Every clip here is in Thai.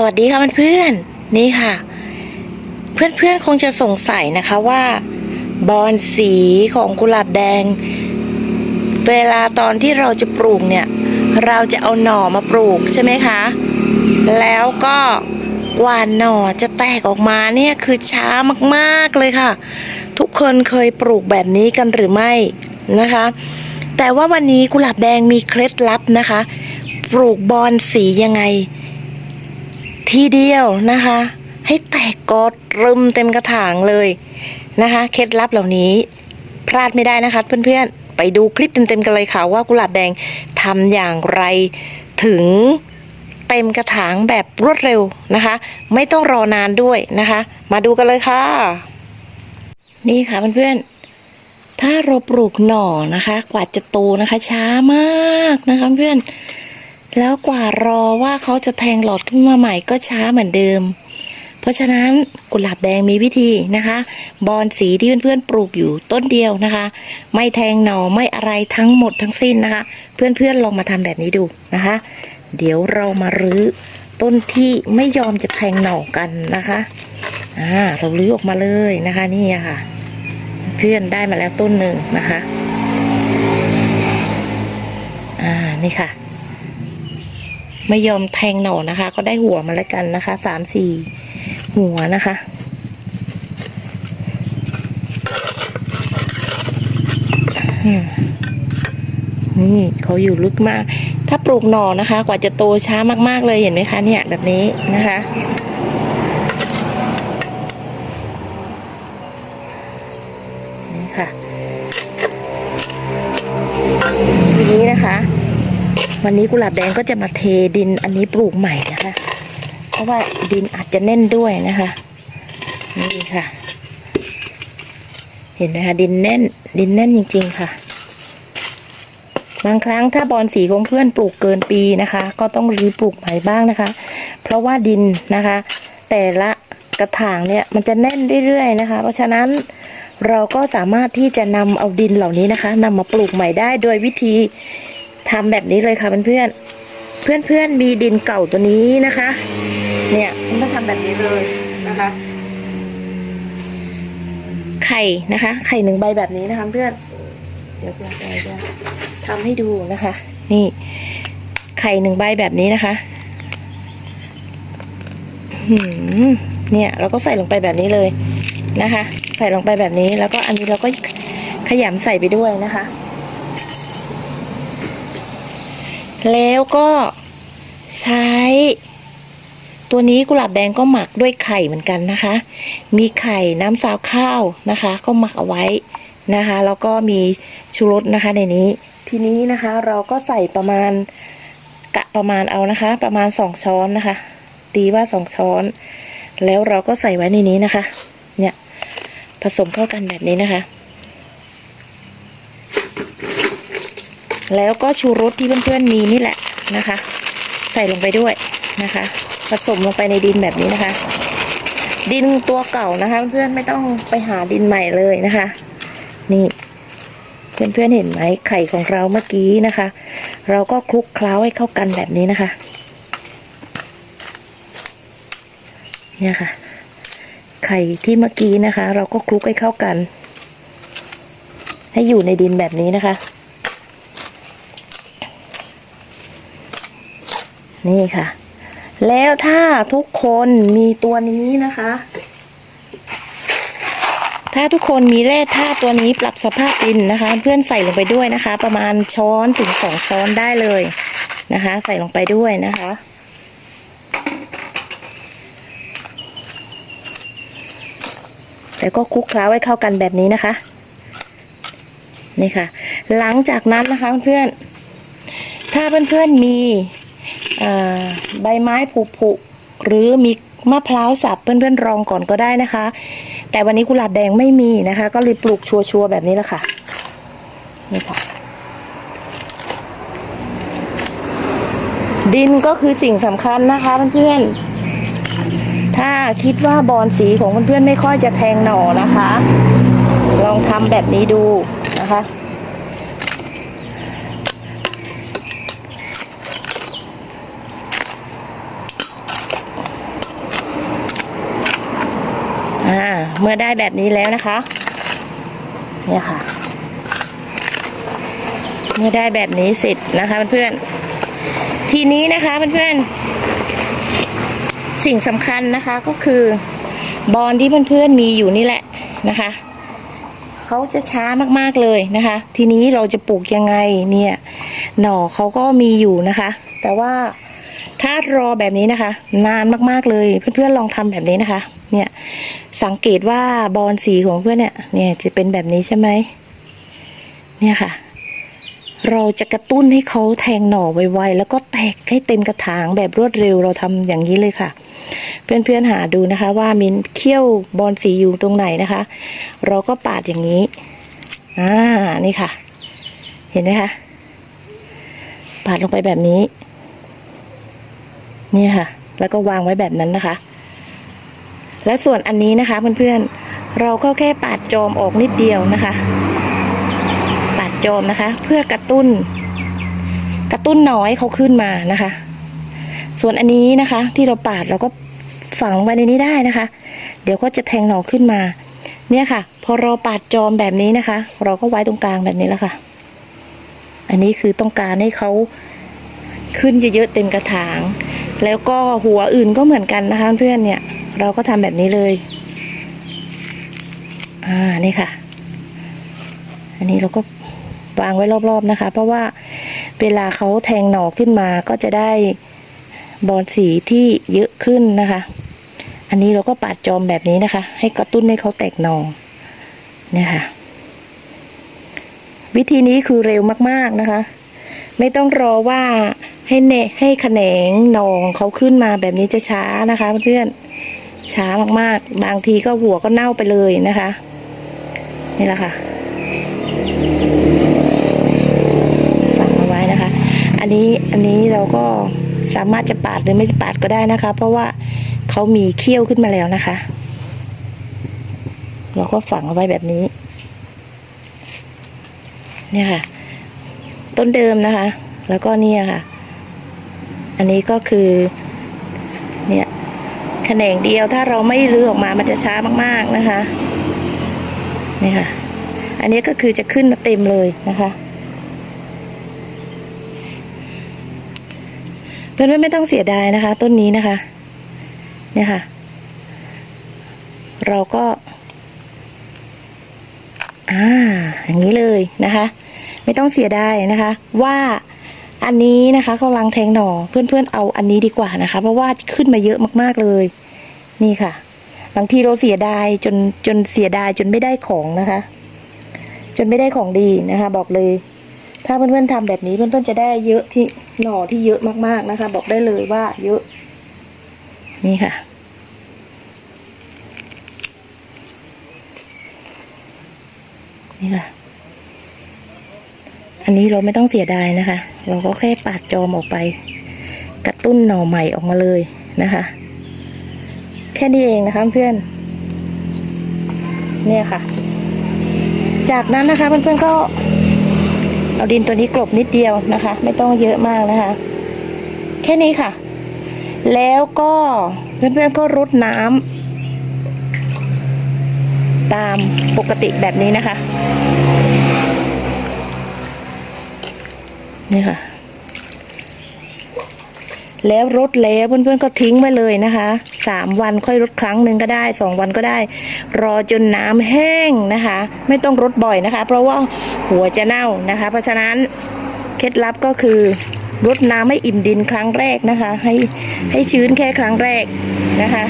สวัสดีค่ะเพื่อนๆนี่ค่ะ เพื่อนๆคงจะสงสัยนะคะว่า บอนสีของกุหลาบแดง เวลาตอนที่เราจะปลูกเนี่ย เราจะเอาหน่อมาปลูกใช่ไหมคะ แล้วก็กว่าหน่อจะแตกออกมาเนี่ยคือช้ามากๆเลยค่ะ ทุกคนเคยปลูกแบบนี้กันหรือไม่นะคะ แต่ว่าวันนี้กุหลาบแดงมีเคล็ดลับนะคะ ปลูกบอนสียังไง ทีเดียวนะคะ ให้แตกกอดรึมเต็มกระถางเลยนะคะ เคล็ดลับเหล่านี้พลาดไม่ได้นะคะเพื่อนๆ ไปดูคลิปเต็มๆกันเลยค่ะว่ากุหลาบแดงทำอย่างไรถึงเต็มกระถางแบบรวดเร็วนะคะ ไม่ต้องรอนานด้วยนะคะ มาดูกันเลยค่ะ นี่ค่ะเพื่อนๆ ถ้าเราปลูกหน่อนะคะ กว่าจะโตนะคะ ช้ามากนะคะเพื่อน แล้วกว่ารอว่าเขาจะแทงหลอดขึ้นมาใหม่ก็ช้าเหมือนเดิม เพราะฉะนั้นกุหลาบแดงมีวิธีนะคะ บอนสีที่เพื่อนๆปลูกอยู่ต้นเดียวนะคะ ไม่แทงหน่อไม่อะไรทั้งหมดทั้งสิ้นนะคะ เพื่อนๆลองมาทำแบบนี้ดูนะคะ เดี๋ยวเรามารื้อต้นที่ไม่ยอมจะแทงหน่อกันนะคะอ่าเรารื้อออกมาเลยนะคะนี่ค่ะ เพื่อนได้มาแล้วต้นหนึ่งนะคะ อ่านี่ค่ะ ไม่ยอมแทงหน่อนะคะ ก็ได้หัวมาแล้วกันนะคะสามสี่หัวนะคะนี่เขาอยู่ลึกมาก ถ้าปลูกหน่อนะคะ กว่าจะโตช้ามากๆเลยเห็นไหมคะเนี่ยแบบนี้นะคะ วันนี้กุหลาบแดงก็จะมาเทดินอันนี้ปลูกใหม่นะคะ เพราะว่าดินอาจจะแน่นด้วยนะคะ นี่ค่ะ เห็นไหมคะดินแน่นดินแน่นจริง ๆ ค่ะ บางครั้งถ้าบอนสีของเพื่อนปลูกเกินปีนะคะ ก็ต้องรื้อปลูกใหม่บ้างนะคะ เพราะว่าดินนะคะ แต่ละกระถางเนี่ยมันจะแน่นเรื่อยๆนะคะ เพราะฉะนั้นเราก็สามารถที่จะนำเอาดินเหล่านี้นะคะนำมาปลูกใหม่ได้โดยวิธี ทำแบบนี้เลยค่ะเพื่อนๆ เพื่อนๆมีดินเก่าตัวนี้นะคะ เนี่ยมันต้องทำแบบนี้เลยนะคะ ไข่นะคะ ไข่หนึ่งใบแบบนี้นะคะเพื่อน เดี๋ยวเพื่อนจะทำให้ดูนะคะ นี่ ไข่หนึ่งใบแบบนี้นะคะเนี่ยเราก็ใส่ลงไปแบบนี้เลยนะคะ ใส่ลงไปแบบนี้แล้วก็อันนี้เราก็ขยำใส่ไปด้วยนะคะ แล้วก็ใช้ ตัวนี้กุหลาบแดงก็หมักด้วยไข่เหมือนกันนะคะ มีไข่น้ำซาวข้าวนะคะ ก็หมักเอาไว้นะคะ แล้วก็มีชูรสนะคะในนี้ ทีนี้นะคะเราก็ใส่ประมาณกะประมาณเอานะคะ ประมาณสองช้อนนะคะ ตีว่าสองช้อน แล้วเราก็ใส่ไว้ในนี้นะคะ เนี่ยผสมเข้ากันแบบนี้นะคะ แล้วก็ชูรสที่เพื่อนๆมีนี่แหละนะคะ ใส่ลงไปด้วยนะคะ ผสมลงไปในดินแบบนี้นะคะ ดินตัวเก่านะคะ เพื่อนๆไม่ต้องไปหาดินใหม่เลยนะคะ นี่เพื่อนๆเห็นไหมไข่ของเราเมื่อกี้นะคะ เราก็คลุกเคล้าให้เข้ากันแบบนี้นะคะเนี่ยค่ะ ไข่ที่เมื่อกี้นะคะ เราก็คลุกให้เข้ากัน ให้อยู่ในดินแบบนี้นะคะ นี่ค่ะ แล้วถ้าทุกคนมีตัวนี้นะคะ ถ้าทุกคนมีแร่ธาตุตัวนี้ปรับสภาพดินนะคะ เพื่อนใส่ลงไปด้วยนะคะ ประมาณช้อนถึงสองช้อนได้เลยนะคะ ใส่ลงไปด้วยนะคะแล้วก็คลุกเคล้าให้เข้ากันแบบนี้นะคะ นี่ค่ะ หลังจากนั้นนะคะเพื่อน ถ้าเพื่อนๆมี ใบไม้ผุผุหรือมีมะพร้าวสับเพื่อนๆรองก่อนก็ได้นะคะ แต่วันนี้กุหลาบแดงไม่มีนะคะ ก็เลยปลูกชัวร์ๆแบบนี้แหละค่ะนี่ค่ะ ดินก็คือสิ่งสำคัญนะคะเพื่อนๆถ้าคิดว่าบอนสีของเพื่อนๆไม่ค่อยจะแทงหน่อนะคะ ลองทำแบบนี้ดูนะคะ เมื่อได้แบบนี้แล้วนะคะ เนี่ยค่ะ เมื่อได้แบบนี้เสร็จนะคะเพื่อนๆทีนี้นะคะเพื่อนๆสิ่งสำคัญนะคะก็คือบอลที่เพื่อนๆมีอยู่นี่แหละนะคะเขาจะช้ามากๆเลยนะคะ ทีนี้เราจะปลูกยังไงเนี่ย หน่อเขาก็มีอยู่นะคะ แต่ว่าถ้ารอแบบนี้นะคะ นานมากๆเลยเพื่อนๆลองทำแบบนี้นะคะ เนี่ยสังเกตว่าบอลสีของเพื่อนเนี่ยเนี่ยจะเป็นแบบนี้ใช่ไหมเนี่ยค่ะ เราจะกระตุ้นให้เขาแทงหน่อไวๆแล้วก็แตกให้เต็มกระถางแบบรวดเร็วเราทำอย่างนี้เลยค่ะ เพื่อนๆหาดูนะคะ ว่ามินเขี้ยวบอลสีอยู่ตรงไหนนะคะ เราก็ปาดอย่างนี้อ่านี่ค่ะ เห็นไหมคะปาดลงไปแบบนี้ นี่ค่ะ แล้วก็วางไว้แบบนั้นนะคะ และส่วนอันนี้นะคะเพื่อนๆ เราก็แค่ปาดจอมออกนิดเดียวนะคะ ปาดจอมนะคะ เพื่อกระตุ้น กระตุ้นน้อยเขาขึ้นมานะคะ ส่วนอันนี้นะคะ ที่เราปาดเราก็ฝังไว้ในนี้ได้นะคะ เดี๋ยวก็จะแทงหน่อขึ้นมา เนี่ยค่ะ พอเราปาดจอมแบบนี้นะคะ เราก็ไว้ตรงกลางแบบนี้แล้วค่ะ อันนี้คือต้องการให้เขา ขึ้นเยอะๆเต็มกระถาง แล้วก็หัวอื่นก็เหมือนกันนะคะเพื่อนเนี่ยเราก็ทำแบบนี้เลย อ่านี่ค่ะ อันนี้เราก็วางไว้รอบๆนะคะ เพราะว่าเวลาเขาแทงหน่อขึ้นมาก็จะได้บอลสีที่เยอะขึ้นนะคะ อันนี้เราก็ปาดจอมแบบนี้นะคะ ให้กระตุ้นให้เขาแตกหน่อเนี่ยค่ะ วิธีนี้คือเร็วมากๆนะคะ ไม่ต้องรอว่าให้เนให้แขนงหนองเขาขึ้นมาแบบนี้จะช้านะคะเพื่อนๆช้ามากๆ บางทีก็หัวก็เน่าไปเลยนะคะ นี่แหละค่ะฝังเอาไว้นะคะ อันนี้อันนี้เราก็สามารถจะปาดหรือไม่จะปาดก็ได้นะคะ เพราะว่าเขามีเขี้ยวขึ้นมาแล้วนะคะ เราก็ฝังเอาไว้แบบนี้ เนี่ยค่ะ ต้นเดิมนะคะ แล้วก็เนี่ยค่ะ อันนี้ก็คือ เนี่ยแขนงเดียวถ้าเราไม่รื้อออกมามันจะช้ามากๆนะคะนี่ค่ะ อันนี้ก็คือจะขึ้นมาเต็มเลยนะคะ เพื่อนๆไม่ต้องเสียดายนะคะ ต้นนี้นะคะ เนี่ยค่ะ เราก็ อ่า อย่างนี้เลยนะคะ ไม่ต้องเสียดายนะคะ ว่าอันนี้นะคะกำลังแทงหน่อเพื่อนๆเอาอันนี้ดีกว่านะคะ เพราะว่าขึ้นมาเยอะมากๆเลย นี่ค่ะ บางทีเราเสียดายจนจนเสียดายจนไม่ได้ของนะคะ จนไม่ได้ของดีนะคะ บอกเลย ถ้าเพื่อนๆทำแบบนี้เพื่อนๆจะได้เยอะที่หน่อที่เยอะมากๆนะคะ บอกได้เลยว่าเยอะ นี่ค่ะนี่ค่ะ อันนี้เราไม่ต้องเสียดายนะคะ เราก็แค่ปาดจอมออกไป กระตุ้นหน่อใหม่ออกมาเลยนะคะ แค่นี้เองนะคะเพื่อน เนี่ยค่ะ จากนั้นนะคะเพื่อนๆก็เอาดินตัวนี้กลบนิดเดียวนะคะ ไม่ต้องเยอะมากนะคะ แค่นี้ค่ะ แล้วก็เพื่อนๆก็รดน้ำตามปกติแบบนี้นะคะ นี่ค่ะ แล้วรดแล้วเพื่อนๆก็ทิ้งไว้เลยนะคะสามวันค่อยรดครั้งหนึ่งก็ได้สองวันก็ได้ รอจนน้ำแห้งนะคะ ไม่ต้องรดบ่อยนะคะ เพราะว่าหัวจะเน่านะคะ เพราะฉะนั้นเคล็ดลับก็คือรดน้ำให้อิ่มดินครั้งแรกนะคะ ให้ให้ชื้นแค่ครั้งแรกนะคะ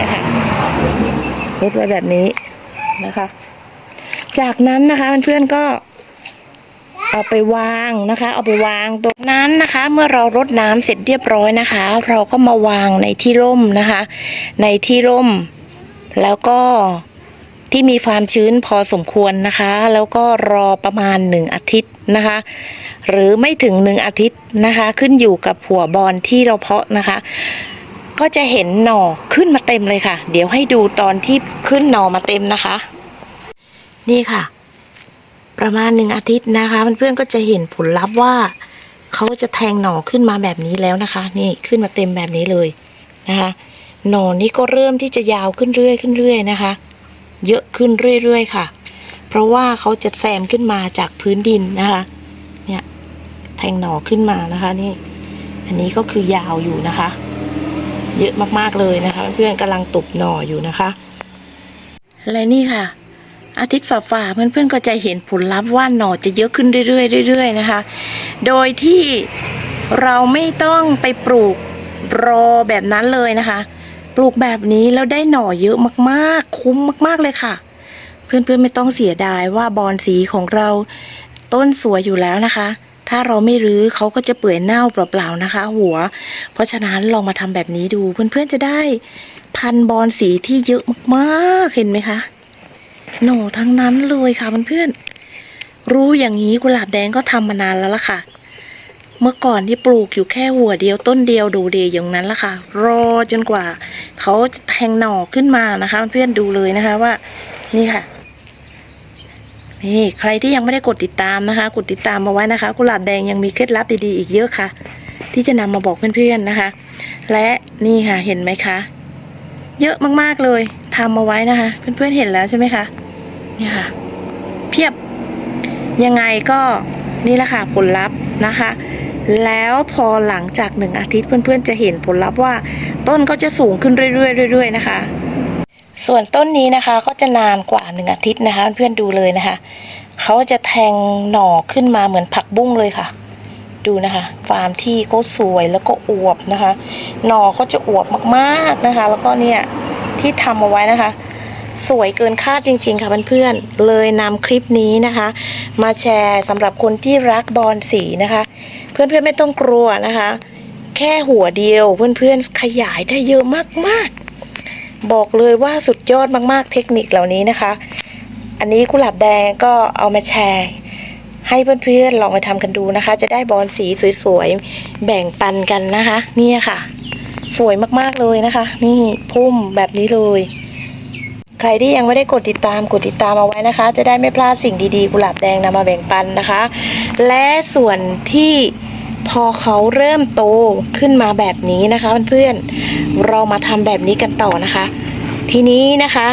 นะคะรดไว้แบบนี้นะคะ จากนั้นนะคะเพื่อนๆก็ เอาไปวางนะคะ เอาไปวางตรงนั้นนะคะ เมื่อเรารดน้ำเสร็จเรียบร้อยนะคะ เราก็มาวางในที่ร่มนะคะ ในที่ร่ม แล้วก็ที่มีความชื้นพอสมควรนะคะ แล้วก็รอประมาณหนึ่งอาทิตย์นะคะ หรือไม่ถึงหนึ่งอาทิตย์นะคะ ขึ้นอยู่กับหัวบอลที่เราเพาะนะคะ ก็จะเห็นหน่อขึ้นมาเต็มเลยค่ะ เดี๋ยวให้ดูตอนที่ขึ้นหน่อมาเต็มนะคะ นี่ค่ะ ประมาณหนึ่งอาทิตย์นะคะเพื่อนๆก็จะเห็นผลลัพธ์ว่าเขาจะแทงหน่อขึ้นมาแบบนี้แล้วนะคะ นี่ขึ้นมาเต็มแบบนี้เลยนะคะหน่อนี้ก็เริ่มที่จะยาวขึ้นเรื่อยขึ้นเรื่อยนะคะ เยอะขึ้นเรื่อยๆค่ะ เพราะว่าเขาจะแซมขึ้นมาจากพื้นดินนะคะเนี่ยแทงหน่อขึ้นมานะคะนี่ อันนี้ก็คือยาวอยู่นะคะ เยอะมากๆเลยนะคะ เพื่อนๆกำลังตบหน่ออยู่นะคะ และนี่ค่ะ อาทิตย์ฝ่าๆเพื่อนๆก็จะเห็นผลลัพธ์ว่าหน่อจะเยอะขึ้นเรื่อยๆเรื่อยๆนะคะ โดยที่เราไม่ต้องไปปลูกรอแบบนั้นเลยนะคะ ปลูกแบบนี้แล้วได้หน่อเยอะมากๆ คุ้มมากๆเลยค่ะ เพื่อนๆไม่ต้องเสียดายว่าบอนสีของเราต้นสวยอยู่แล้วนะคะ ถ้าเราไม่รื้อเขาก็จะเปื่อยเน่าเปล่าๆนะคะ หัว เพราะฉะนั้นลองมาทำแบบนี้ดูเพื่อนๆจะได้พันบอนสีที่เยอะมากๆเห็นไหมคะ หน่อทั้งนั้นเลยค่ะเพื่อนๆรู้อย่างนี้กุหลาบแดงก็ทำมานานแล้วล่ะค่ะ เมื่อก่อนที่ปลูกอยู่แค่หัวเดียวต้นเดียวดูเดียวอย่างนั้นละค่ะ รอจนกว่า เขาจะแทงหน่อขึ้นมานะคะเพื่อนๆดูเลยนะคะว่า นี่ค่ะนี่ใครที่ยังไม่ได้กดติดตามนะคะ กดติดตามมาไว้นะคะกุหลาบแดงยังมีเคล็ดลับดีๆอีกเยอะค่ะ ที่จะนำมาบอกเพื่อนๆนะคะ และนี่ค่ะเห็นไหมคะ เยอะมากๆเลย ทำมาไว้นะคะ เพื่อนๆเห็นแล้วใช่ไหมคะเนี่ยค่ะ เพียบยังไงก็นี่แหละค่ะผลลัพธ์นะคะ แล้วพอหลังจากหนึ่งอาทิตย์เพื่อนๆจะเห็นผลลัพธ์ว่า ต้นก็จะสูงขึ้นเรื่อยๆเรื่อยๆนะคะ ส่วนต้นนี้นะคะก็จะนานกว่าหนึ่งอาทิตย์นะคะ เพื่อนๆดูเลยนะคะเขาจะแทงหน่อขึ้นมาเหมือนผักบุ้งเลยค่ะดูนะคะฟาร์มที่ก็สวยแล้วก็อวบนะคะ หน่อก็จะอวบมากๆนะคะ แล้วก็เนี่ย ที่ทำเอาไว้นะคะ สวยเกินคาดจริง ๆ ค่ะเพื่อนๆเลยนำคลิปนี้นะคะ มาแชร์สำหรับคนที่รักบอลสีนะคะ เพื่อนๆไม่ต้องกลัวนะคะ แค่หัวเดียวเพื่อนๆขยายได้เยอะมากๆ บอกเลยว่าสุดยอดมากๆ เทคนิคเหล่านี้นะคะ อันนี้กุหลาบแดงก็เอามาแชร์ให้เพื่อนๆลองไปทำกันดูนะคะ จะได้บอลสีสวยๆ แบ่งปันกันนะคะ เนี่ยค่ะ สวยมากๆเลยนะคะ นี่พุ่มแบบนี้เลย ใครที่ยังไม่ได้กดติดตามกดติดตามเอาไว้นะคะ จะได้ไม่พลาดสิ่งดีๆกุหลาบแดงนำมาแบ่งปันนะคะ และส่วนที่พอเขาเริ่มโตขึ้นมาแบบนี้นะคะเพื่อนๆเรามาทำแบบนี้กันต่อนะคะ ทีนี้นะคะ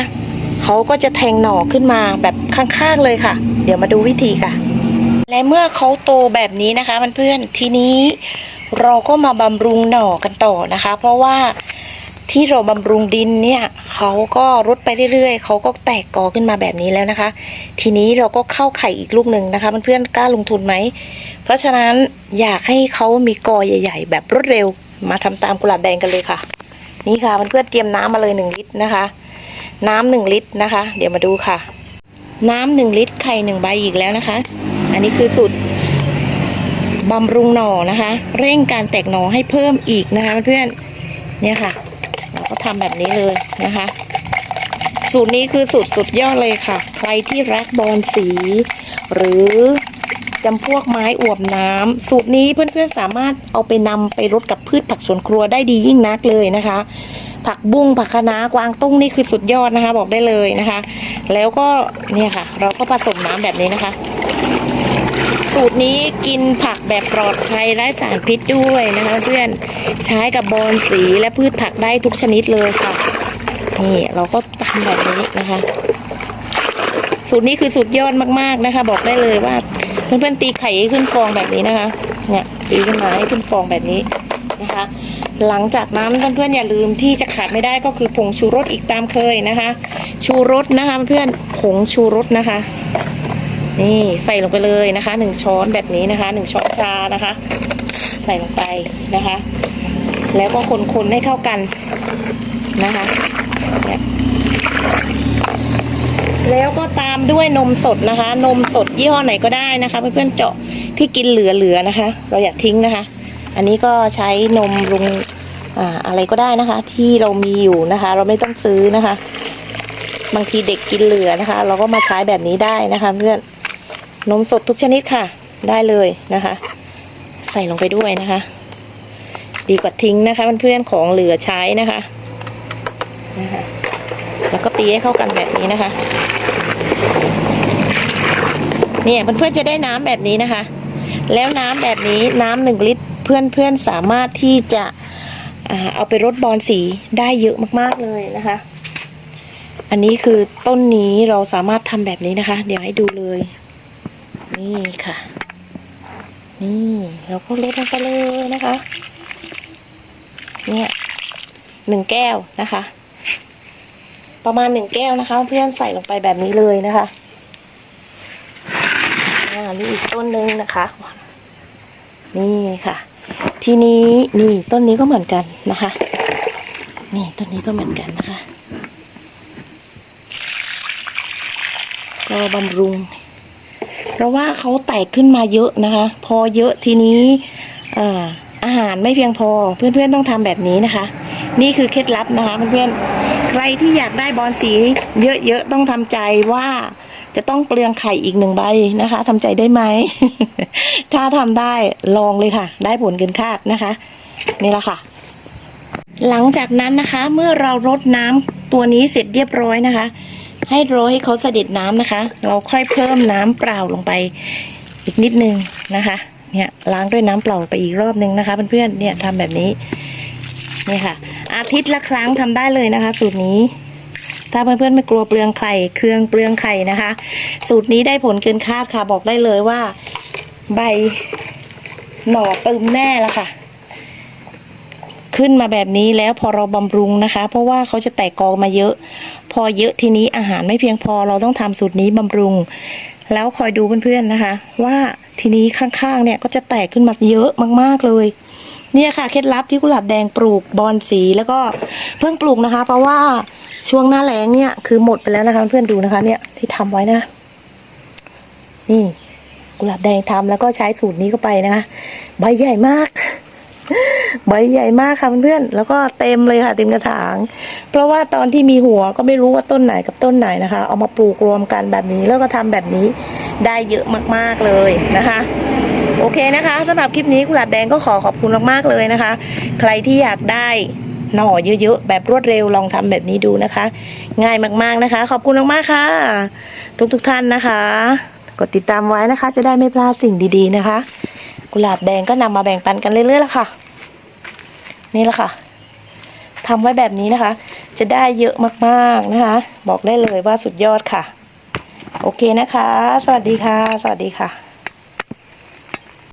เขาก็จะแทงหน่อขึ้นมาแบบข้างๆเลยค่ะ เดี๋ยวมาดูวิธีค่ะ และเมื่อเขาโตแบบนี้นะคะเพื่อนๆทีนี้ เราก็มาบำรุงหน่อกันต่อนะคะ เพราะว่าที่เราบำรุงดินเนี่ยเขาก็รดไปเรื่อยๆเขาก็แตกกอขึ้นมาแบบนี้แล้วนะคะ ทีนี้เราก็เข้าไข่อีกลูกหนึ่งนะคะเพื่อนๆกล้าลงทุนไหม เพราะฉะนั้นอยากให้เขามีกอใหญ่ ๆ แบบรวดเร็วมาทำตามกุหลาบแดงกันเลยค่ะ นี่ค่ะเพื่อนๆเตรียมน้ำมาเลยหนึ่งลิตรนะคะ น้ำหนึ่งลิตรนะคะ เดี๋ยวมาดูค่ะ น้ำหนึ่งลิตรไข่หนึ่งใบอีกแล้วนะคะ อันนี้คือสูตร บำรุงหน่อนะคะ เร่งการแตกหน่อให้เพิ่มอีกนะคะเพื่อนเนี่ยค่ะ เราก็ทำแบบนี้เลยนะคะ สูตรนี้คือสูตรสุดยอดเลยค่ะ ใครที่รักบอลสี หรือจำพวกไม้อวบน้ำสูตรนี้เพื่อนๆสามารถเอาไปนำไปรดกับพืชผักสวนครัวได้ดียิ่งนักเลยนะคะ ผักบุ้งผักคะน้ากวางตุ้งนี่คือสุดยอดนะคะ บอกได้เลยนะคะ แล้วก็เนี่ยค่ะ เราก็ผสมน้ำแบบนี้นะคะ สูตรนี้กินผักแบบปลอดภัยไร้สารพิษด้วยนะคะเพื่อนใช้กับบอลสีและพืชผักได้ทุกชนิดเลยค่ะ นี่เราก็ทำแบบนี้นะคะ สูตรนี้คือสุดยอดมากๆนะคะ บอกได้เลยว่าเพื่อนๆตีไข่ขึ้นฟองแบบนี้นะคะเนี่ยตีขึ้นมาให้ขึ้นฟองแบบนี้นะคะ หลังจากนั้นเพื่อนๆอย่าลืมที่จะขาดไม่ได้ก็คือผงชูรสอีกตามเคยนะคะ ชูรสนะคะเพื่อนๆผงชูรสนะคะ นี่ใส่ลงไปเลยนะคะหนึ่งช้อนแบบนี้นะคะหนึ่งช้อนชานะคะ ใส่ลงไปนะคะ แล้วก็คนๆให้เข้ากันนะคะเนี่ยแล้วก็ตามด้วยนมสดนะคะ นมสดยี่ห้อไหนก็ได้นะคะ เพื่อนๆเจาะที่กินเหลือๆนะคะ เราอยากทิ้งนะคะ อันนี้ก็ใช้นมลุงอ่าอะไรก็ได้นะคะ ที่เรามีอยู่นะคะ เราไม่ต้องซื้อนะคะ บางทีเด็กกินเหลือนะคะ เราก็มาใช้แบบนี้ได้นะคะ เพื่อน นมสดทุกชนิดค่ะ ได้เลยนะคะ ใส่ลงไปด้วยนะคะ ดีกว่าทิ้งนะคะเพื่อนๆของเหลือใช้นะคะนะคะ แล้วก็ตีให้เข้ากันแบบนี้นะคะ เนี่ยเพื่อนๆจะได้น้ำแบบนี้นะคะ แล้วน้ำแบบนี้น้ำหนึ่งลิตรเพื่อนๆสามารถที่จะเอาไปรดบอลสีได้เยอะมากๆเลยนะคะ อันนี้คือต้นนี้เราสามารถทำแบบนี้นะคะ เดี๋ยวให้ดูเลย นี่ค่ะ นี่เราก็ลดลงไปเลยนะคะ เนี่ยหนึ่งแก้วนะคะ ประมาณหนึ่งแก้วนะคะ เพื่อนใส่ลงไปแบบนี้เลยนะคะอ่านี่อีกต้นหนึ่งนะคะ นี่ค่ะ ทีนี้นี่ต้นนี้ก็เหมือนกันนะคะ นี่ต้นนี้ก็เหมือนกันนะคะ ก็บำรุง เพราะว่าเขาแตกขึ้นมาเยอะนะคะ พอเยอะทีนี้อาหารไม่เพียงพอเพื่อนๆต้องทำแบบนี้นะคะ นี่คือเคล็ดลับนะคะเพื่อนๆใครที่อยากได้บอลสีเยอะๆต้องทำใจว่าจะต้องเปลืองไข่อีกหนึ่งใบนะคะทำใจได้ไหม ถ้าทำได้ลองเลยค่ะ ได้ผลเกินคาดนะคะ นี่แหละค่ะ หลังจากนั้นนะคะ เมื่อเรารดน้ำตัวนี้เสร็จเรียบร้อยนะคะ ให้รอให้เขาเสด็จน้ำนะคะ เราค่อยเพิ่มน้ำเปล่าลงไปอีกนิดนึงนะคะเนี่ยล้างด้วยน้ำเปล่าไปอีกรอบนึงนะคะเพื่อนๆเนี่ยทำแบบนี้นี่ค่ะ อาทิตย์ละครั้งทำได้เลยนะคะ สูตรนี้ ถ้าเพื่อนๆไม่กลัวเปลืองไข่เครื่องเปลืองไข่นะคะ สูตรนี้ได้ผลเกินคาดค่ะบอกได้เลยว่า ใบหน่อตึมแน่ละค่ะ ขึ้นมาแบบนี้แล้วพอเราบำรุงนะคะ เพราะว่าเขาจะแตกกอมาเยอะ พอเยอะทีนี้อาหารไม่เพียงพอเราต้องทำสูตรนี้บำรุง แล้วคอยดูเพื่อนๆนะคะ ว่าทีนี้ข้างๆเนี่ยก็จะแตกขึ้นมาเยอะมากๆเลยเนี่ยค่ะเคล็ดลับที่กุหลาบแดงปลูกบอนสีแล้วก็เพิ่งปลูกนะคะ เพราะว่าช่วงหน้าแล้งเนี่ยคือหมดไปแล้วนะคะเพื่อนดูนะคะ เนี่ยที่ทำไว้นะ นี่ กุหลาบแดงทำแล้วก็ใช้สูตรนี้เข้าไปนะคะ ใบใหญ่มาก ใบใหญ่มากค่ะเพื่อนๆแล้วก็เต็มเลยค่ะเต็มกระถาง เพราะว่าตอนที่มีหัวก็ไม่รู้ว่าต้นไหนกับต้นไหนนะคะ เอามาปลูกรวมกันแบบนี้แล้วก็ทำแบบนี้ได้เยอะมากๆเลยนะคะโอเคนะคะสำหรับคลิปนี้กุหลาบแดงก็ขอขอบคุณมากๆเลยนะคะ ใครที่อยากได้หน่อเยอะๆ แบบรวดเร็วลองทำแบบนี้ดูนะคะ ง่ายมากๆนะคะ ขอบคุณมากๆค่ะ ทุกๆท่านนะคะ กดติดตามไว้นะคะ จะได้ไม่พลาดสิ่งดีๆนะคะ กุหลาบแดงก็นำมาแบ่งปันกันเรื่อยๆละค่ะ นี่แหละค่ะทำไว้แบบนี้นะคะ จะได้เยอะมากๆนะคะ บอกได้เลยว่าสุดยอดค่ะ โอเคนะคะ สวัสดีค่ะ สวัสดีค่ะ